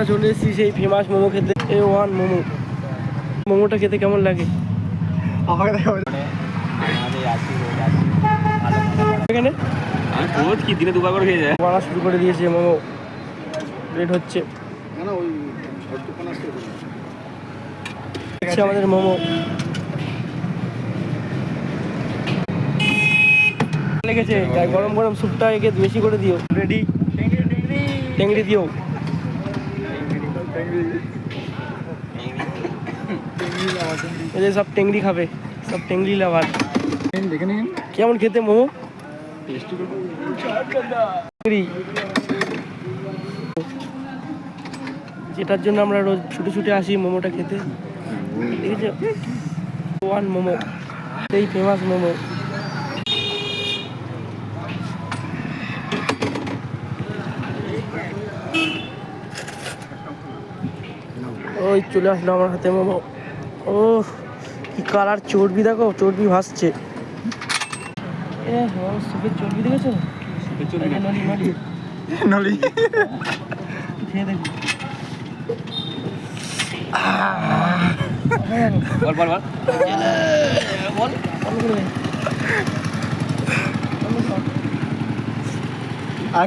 আমরা চলে এসেছি সেই ফেমাস মোমো খেতে। A one momo. মোমোটা খেতে কেমন লাগে? এখানে? শুরু করে দিয়েছে মোমো। হচ্ছে আমাদের মোমো। লেগেছে। গরম গরম স্যুপটা একে বেশি করে দিও। রেডি। টেংরি দিও। এদের সব টেংরি খাবে সব টেংরি লাভার। কেমন খেতে মোমো? যেটার জন্য আমরা রোজ ছুটে ছুটে আসি মোমোটা খেতে। দেখেছ ওয়ান মোমো সেই ফেমাস মোমো। ওই চলে আসলো আমার হাতে মোমো। ও কি কালার চর্বি দেখো চর্বি ভাসছে। সুপের চর্বি দেখেছ? নলি নলি। নলি। খেয়ে দেখো। বল বল বল। বল বন্ধ করে দে। বন্ধ কর। আর